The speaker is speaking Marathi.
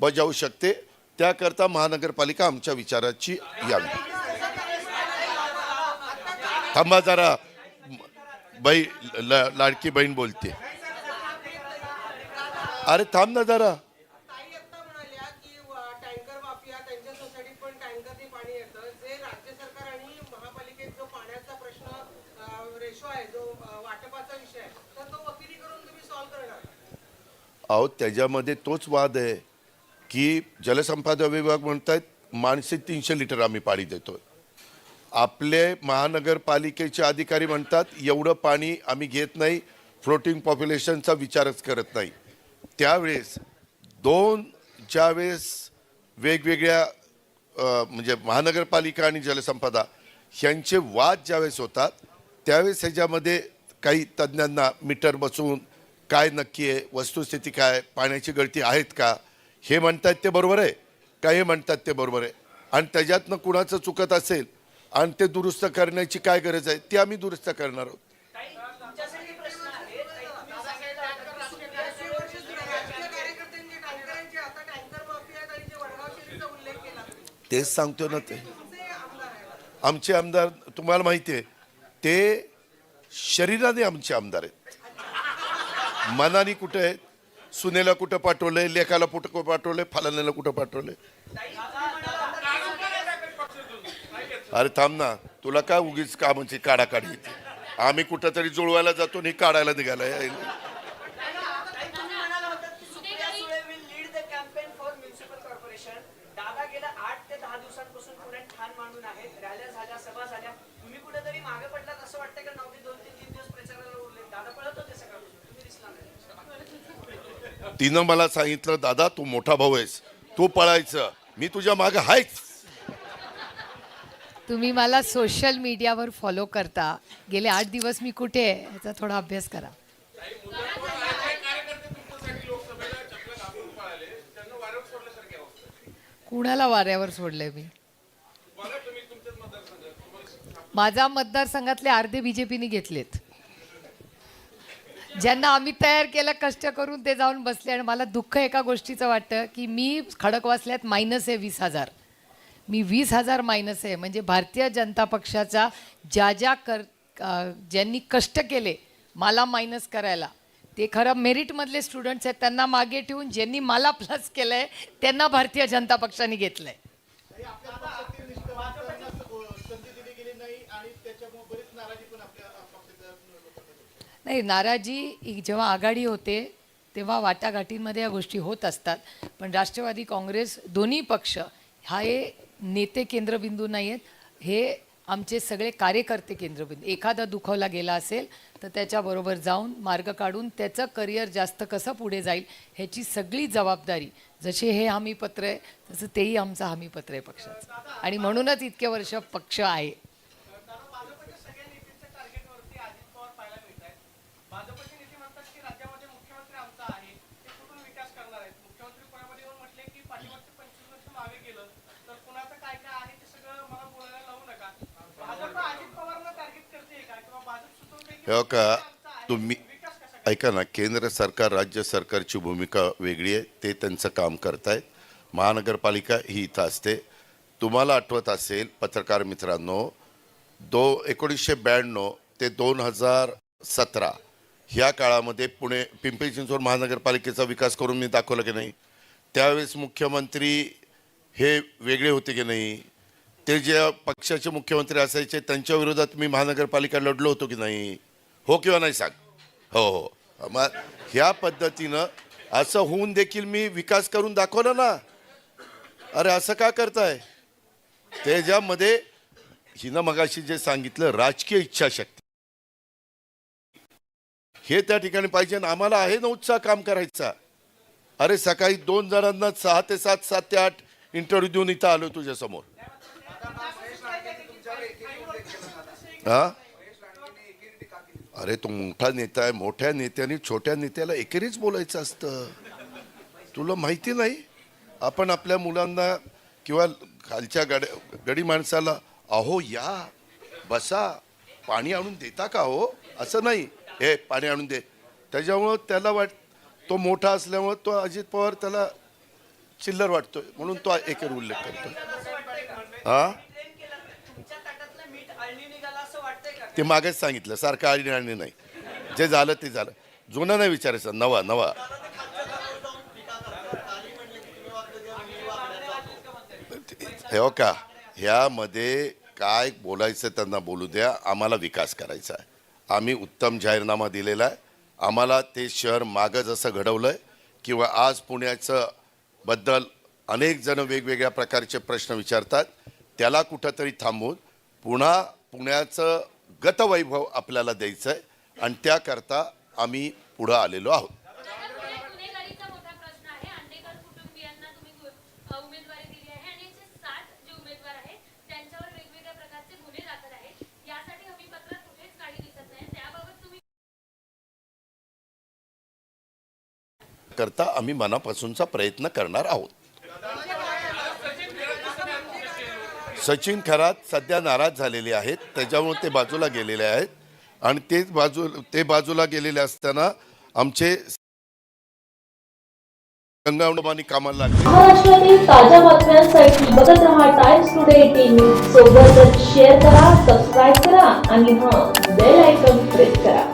बजावू शकते. त्याकरता महानगरपालिका आमच्या विचाराची यावी. थांबा जरा. बाई लाडकी बहीण बोलते. अरे थांब ना जरा. अहो त्याच्यामध्ये तोच वाद आहे. की जलसंपदा विभाग म्हणत आहेत माणसे तीनशे लिटर आम्ही पाणी देतो आपले महानगरपालिकेचे अधिकारी म्हणतात एवढं पाणी आम्ही घेत नाही फ्लोटिंग पॉप्युलेशनचा विचारच करत नाही. त्यावेळेस दोन ज्यावेळेस वेगवेगळ्या म्हणजे महानगरपालिका आणि जलसंपदा ह्यांचे वाद ज्यावेळेस होतात त्यावेळेस ह्याच्यामध्ये काही तज्ज्ञांना मीटर बसून काय नक्की आहे? वस्तुस्थिती काय? पाण्याची गळती आहेत का? हे म्हणतात ते बरोबर आहे. का हे म्हणतात ते बरोबर आहे. आणि त्याच्यातनं कुणाचं चुकत असेल आणि ते दुरुस्त करण्याची काय गरज आहे ते आम्ही दुरुस्त करणार आहोत. राजकीय कार्यकर्त्यांनी टँकरांचे आता टँकर माफिया आणि जे वडगाव शेरीचा उल्लेख केला तुम्ही. तेच सांगतो ना ते. आमचे आमदार तुम्हाला माहिती आहे ते शरीराने आमचे आमदार आहेत. मनाने कुठे आहेत? सुनेला कुठं पाठवलंय लेखाला कुठं पाठवलंय फलाण्याला कुठं पाठवलंय? अरे थांब ना तुला काय उगीच कामाची काढाकाढी येते. आम्ही कुठं तरी जुळवायला जातो आणि काढायला निघालाय. तुम्ही तिनं मला सांगितलं दादा तू मोठा भाऊ आहेस. तू पळायचं. मी तुझ्या मागे आहेच तुम्ही मला सोशल मीडियावर फॉलो करता. गेले आठ दिवस मी कुठे आहे याचा थोडा अभ्यास करा. कुणाला वाऱ्यावर सोडलंय मी? माझा मतदारसंघातले अर्धे बीजेपीने घेतलेत. ज्यांना आम्ही तयार केलं कष्ट करून ते जाऊन बसले आणि मला दुःख एका गोष्टीचं वाटतं की मी खडकवासल्यात मायनस आहे वीस हजार. मी वीस हजार मायनस आहे. म्हणजे भारतीय जनता पक्षाचा ज्या ज्या कर ज्यांनी कष्ट केले मला मायनस करायला. ते खरं मेरिटमधले स्टुडंट्स आहेत त्यांना मागे ठेवून ज्यांनी मला प्लस केलं आहे त्यांना भारतीय जनता पक्षाने घेतलं आहे नाही नाराजी जेव्हा आघाडी होते तेव्हा वाटाघाटींमध्ये या गोष्टी होत असतात. पण राष्ट्रवादी काँग्रेस दोन्ही पक्ष हा हे नेते केंद्रबिंदू नाही आहेत हे आमचे सगळे कार्यकर्ते केंद्रबिंदू. एखादा दुखावला गेला असेल तर त्याच्याबरोबर जाऊन मार्ग काढून त्याचं करिअर जास्त कसं पुढे जाईल ह्याची सगळी जबाबदारी जसे हे हमीपत्र आहे तसं तेही आमचं हमीपत्र आहे पक्षाचं. आणि म्हणूनच इतके वर्ष पक्ष आहे भाजपच्या सगळ्या नेत्यांच्या टार्गेटवरती अजित पवार पाहायला मिळत आहेत भाजपचे नेते म्हणतात की राज्यामध्ये मुख्यमंत्री आमचा आहे ते कुठून विकास करणार आहेत मुख्यमंत्री पुण्यामध्ये येऊन म्हटले की पाठीमागचे पंचवीस वर्ष मागे गेलं तर कुणाचं काय काय आहे ते सगळं मला बोलायला लावू नका भाजप अजित पवारला टार्गेट करते का किंवा भाजप सुचवते की हो का? तुम्ही ऐका ना केंद्र सरकार राज्य सरकारची भूमिका वेगळी आहे. ते त्यांचं काम करतायत. महानगरपालिका ही इथं असते. तुम्हाला आठवत असेल पत्रकार मित्रांनो दो एकोणीसशे ब्याण्णव ते दोन हजार सतरा ह्या काळामध्ये पुणे पिंपरी चिंचवड महानगरपालिकेचा विकास करून मी दाखवलं की नाही? त्यावेळेस मुख्यमंत्री हे वेगळे होते की नाही? ते जे पक्षाचे मुख्यमंत्री असायचे त्यांच्या विरोधात मी महानगरपालिका लढलो होतो की नाही? हो किंवा नाही सांग? हो हो. मग ह्या पद्धतीनं असं होऊन देखील मी विकास करून दाखवला ना. अरे असं का करताय? त्याच्यामध्ये हिनं मगाशी जे सांगितलं राजकीय इच्छाशक्ती. हे त्या ठिकाणी पाहिजे आणि आम्हाला आहे ना उत्साह काम करायचा. अरे सकाळी दोन जणांना सहा ते सात सात ते आठ इंटरव्ह्यू देऊन इथं आलो तुझ्यासमोर. हा अरे तो मोठा नेता आहे मोठ्या नेत्याने छोट्या नेत्याला एकेरीच बोलायचं असतं. तुला माहिती नाही? आपण आपल्या मुलांना किंवा खालच्या गड गडी माणसाला अहो या बसा पाणी आणून देता का हो? असं नाही. हे पाणी आणून दे. त्याच्यामुळं त्याला वाट तो मोठा असल्यामुळं तो अजित पवार त्याला चिल्लर वाटतोय. म्हणून तो एकेर उल्लेख करतो हा ट्रेन केलं तुमच्या ताटातलं मीठ अळणी निघालं असं वाटतंय का ते मागेच सांगितलं सारखं आळणी आळणी नाही. जे झालं ते झालं. जुनं नाही विचारायचं नवा नवा. हो का ह्यामध्ये काय बोलायचं त्यांना बोलू द्या आम्हाला विकास करायचा आहे. आम्ही उत्तम जाहीरनामा दिलेला आहे. आम्हाला ते शहर मागं जसं घडवलं आहे किंवा आज पुण्याचं बद्दल अनेक जण वेगवेगळ्या प्रकारचे प्रश्न विचारतात त्याला कुठंतरी थांबवून पुन्हा पुण्याचं गतवैभव आपल्याला द्यायचं आहे आणि त्याकरता आम्ही पुढं आलेलो आहोत. करता आम्ही मनापासूनचा प्रयत्न करणार आहोत. सचिन खरात सध्या नाराज झालेले आहेत. त्याच्यामुळे ते बाजूला गेलेले आहेत. आणि ते बाजू ते बाजूला गेलेले असताना आमचे गंगावडोबानी कामाला लागले. महाराष्ट्रातील ताज्या बातम्यांसाठी बघत रहा टाइम्स टुडे टीव्ही सोबतच शेअर करा सबस्क्राईब करा आणि हां बेल आयकॉन प्रेस करा.